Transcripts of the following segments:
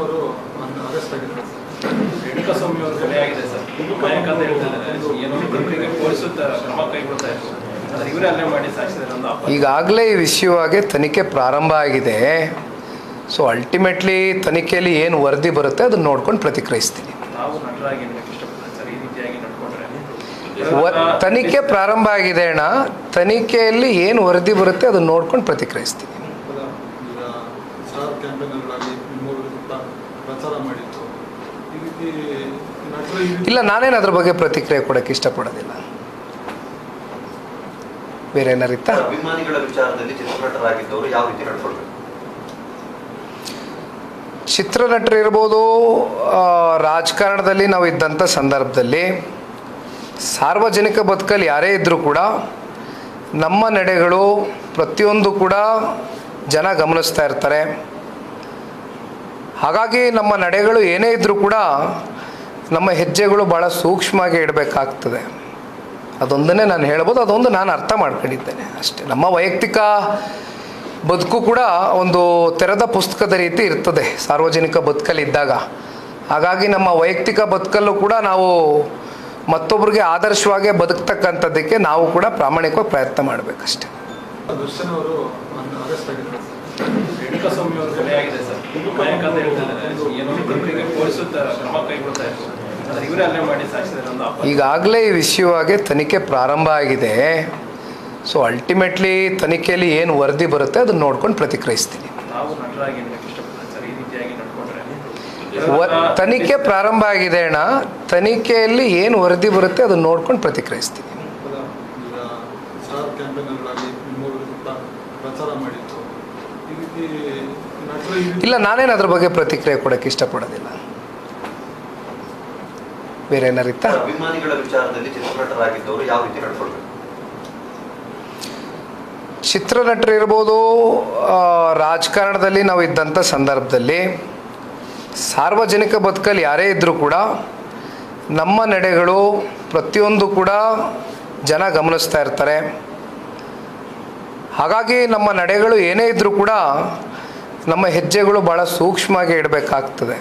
ಅವರು ಅರೆಸ್ಟ್ ಆಗಿದ್ದಾರೆ ಅವರು ಕೊಲೆಯಾಗಿದೆ ಸರ್. ನಾಯಕ ಅಂತ ಏನೋ ಪೊಲೀಸರು ಕ್ರಮ ಕೈಗೊಳ್ತಾ ಈಗಾಗಲೇ ಈ ವಿಷಯವಾಗಿ ತನಿಖೆ ಪ್ರಾರಂಭ ಆಗಿದೆ. ಸೊ ಅಲ್ಟಿಮೇಟ್ಲಿ ತನಿಖೆಯಲ್ಲಿ ಏನು ವರದಿ ಬರುತ್ತೆ ಅದನ್ನ ನೋಡ್ಕೊಂಡು ಪ್ರತಿಕ್ರಿಯಿಸ್ತೀನಿ. ತನಿಖೆ ಪ್ರಾರಂಭ ಆಗಿದೆ ಅಣ್ಣ. ತನಿಖೆಯಲ್ಲಿ ಏನು ವರದಿ ಬರುತ್ತೆ ಅದನ್ನು ನೋಡ್ಕೊಂಡು ಪ್ರತಿಕ್ರಿಯಿಸ್ತೀನಿ. ಪ್ರಚಾರ ಮಾಡಿತ್ತು. ಈ ರೀತಿ ನಟರ ಇಲ್ಲ ನಾನೇನು ಅದ್ರ ಬಗ್ಗೆ ಪ್ರತಿಕ್ರಿಯೆ ಕೊಡಕ್ಕೆ ಇಷ್ಟಪಡೋದಿಲ್ಲ. ಬೇರೆ ಏನಾರಿತ್ತ ಅಭಿಮಾನಿಗಳ ವಿಚಾರದಲ್ಲಿ ಚಿತ್ರನಟರಾಗಿದ್ದವರು ಯಾವ ರೀತಿ ನಡ್ಕೊಳ್ಬೇಕು? ಚಿತ್ರನಟರು ಇರ್ಬೋದು ರಾಜಕಾರಣದಲ್ಲಿ ನಾವು ಇದ್ದಂಥ ಸಂದರ್ಭದಲ್ಲಿ ಸಾರ್ವಜನಿಕ ಬದುಕಲ್ಲಿ ಯಾರೇ ಇದ್ದರೂ ಕೂಡ ನಮ್ಮ ನಡೆಗಳು ಪ್ರತಿಯೊಂದು ಕೂಡ ಜನ ಗಮನಿಸ್ತಾ ಇರ್ತಾರೆ. ಹಾಗಾಗಿ ನಮ್ಮ ನಡೆಗಳು ಏನೇ ಇದ್ದರೂ ಕೂಡ ನಮ್ಮ ಹೆಜ್ಜೆಗಳು ಭಾಳ ಸೂಕ್ಷ್ಮವಾಗಿ ಇಡಬೇಕಾಗ್ತದೆ. ಅದೊಂದನ್ನೇ ನಾನು ಹೇಳ್ಬೋದು, ಅದೊಂದು ನಾನು ಅರ್ಥ ಮಾಡ್ಕೊಂಡಿದ್ದೇನೆ ಅಷ್ಟೇ. ನಮ್ಮ ವೈಯಕ್ತಿಕ ಬದುಕು ಕೂಡ ಒಂದು ತೆರೆದ ಪುಸ್ತಕದ ರೀತಿ ಇರ್ತದೆ, ಸಾರ್ವಜನಿಕ ಬದುಕಲ್ಲಿದ್ದಾಗ. ಹಾಗಾಗಿ ನಮ್ಮ ವೈಯಕ್ತಿಕ ಬದುಕಲ್ಲೂ ಕೂಡ ನಾವು ಮತ್ತೊಬ್ಬರಿಗೆ ಆದರ್ಶವಾಗಿ ಬದುಕ್ತಕ್ಕಂಥದ್ದಕ್ಕೆ ನಾವು ಕೂಡ ಪ್ರಾಮಾಣಿಕವಾಗಿ ಪ್ರಯತ್ನ ಮಾಡಬೇಕಷ್ಟೆ. ದರ್ಶನ್ ಅವರು ಅರೆಸ್ಟ್ ಸ್ವಾಮಿ ಅವರು ಕೊಲೆಯಾಗಿದೆ ಸರ್ ನಾಯಕ ಅಂತ ಹೇಳ್ತಿದ್ದಾರೆ ಏನೋ ಇಬ್ಬರಿಗೆ ಪೊಲೀಸರು ಕ್ರಮ ಕೈಗೊಳ್ತಾ ಇದ್ರು. ಈಗಾಗಲೇ ಈ ವಿಷಯವಾಗಿ ತನಿಖೆ ಪ್ರಾರಂಭ ಆಗಿದೆ. ಸೊ ಅಲ್ಟಿಮೇಟ್ಲಿ ತನಿಖೆಯಲ್ಲಿ ಏನು ವರದಿ ಬರುತ್ತೆ ಅದನ್ನ ನೋಡ್ಕೊಂಡು ಪ್ರತಿಕ್ರಿಯಿಸ್ತೀನಿ. ತನಿಖೆ ಪ್ರಾರಂಭ ಆಗಿದೆ ಅಣ್ಣ. ತನಿಖೆಯಲ್ಲಿ ಏನು ವರದಿ ಬರುತ್ತೆ ಅದನ್ನ ನೋಡ್ಕೊಂಡು ಪ್ರತಿಕ್ರಿಯಿಸ್ತೀನಿ. ಇಲ್ಲ ನಾನೇನು ಅದ್ರ ಬಗ್ಗೆ ಪ್ರತಿಕ್ರಿಯೆ ಕೊಡಕ್ಕೆ ಇಷ್ಟಪಡೋದಿಲ್ಲ. ಬೇರೆ ಏನಾರಿತ್ತ ಅಭಿಮಾನಿಗಳ ವಿಚಾರದಲ್ಲಿ ಚಿತ್ರನಟರಾಗಿದ್ದವರು ಯಾವ ರೀತಿ ನಡ್ಕೊಳ್ಬೇಕು? ಚಿತ್ರನಟರು ಇರ್ಬೋದು ರಾಜಕಾರಣದಲ್ಲಿ ನಾವು ಇದ್ದಂಥ ಸಂದರ್ಭದಲ್ಲಿ ಸಾರ್ವಜನಿಕ ಬದುಕಲ್ಲಿ ಯಾರೇ ಇದ್ದರೂ ಕೂಡ ನಮ್ಮ ನಡೆಗಳು ಪ್ರತಿಯೊಂದು ಕೂಡ ಜನ ಗಮನಿಸ್ತಾ ಇರ್ತಾರೆ. ಹಾಗಾಗಿ ನಮ್ಮ ನಡೆಗಳು ಏನೇ ಇದ್ದರೂ ಕೂಡ ನಮ್ಮ ಹೆಜ್ಜೆಗಳು ಭಾಳ ಸೂಕ್ಷ್ಮವಾಗಿ ಇಡಬೇಕಾಗ್ತದೆ.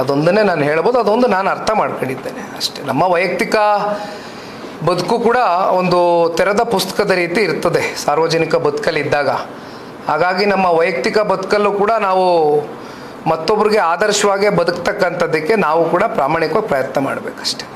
ಅದೊಂದನ್ನೇ ನಾನು ಹೇಳ್ಬೋದು, ಅದೊಂದು ನಾನು ಅರ್ಥ ಮಾಡ್ಕೊಂಡಿದ್ದೇನೆ ಅಷ್ಟೇ. ನಮ್ಮ ವೈಯಕ್ತಿಕ ಬದುಕು ಕೂಡ ಒಂದು ತೆರೆದ ಪುಸ್ತಕದ ರೀತಿ ಇರ್ತದೆ, ಸಾರ್ವಜನಿಕ ಬದುಕಲ್ಲಿದ್ದಾಗ. ಹಾಗಾಗಿ ನಮ್ಮ ವೈಯಕ್ತಿಕ ಬದುಕಲ್ಲೂ ಕೂಡ ನಾವು ಮತ್ತೊಬ್ಬರಿಗೆ ಆದರ್ಶವಾಗಿ ಬದುಕ್ತಕ್ಕಂಥದ್ದಕ್ಕೆ ನಾವು ಕೂಡ ಪ್ರಾಮಾಣಿಕವಾಗಿ ಪ್ರಯತ್ನ ಮಾಡಬೇಕಷ್ಟೆ.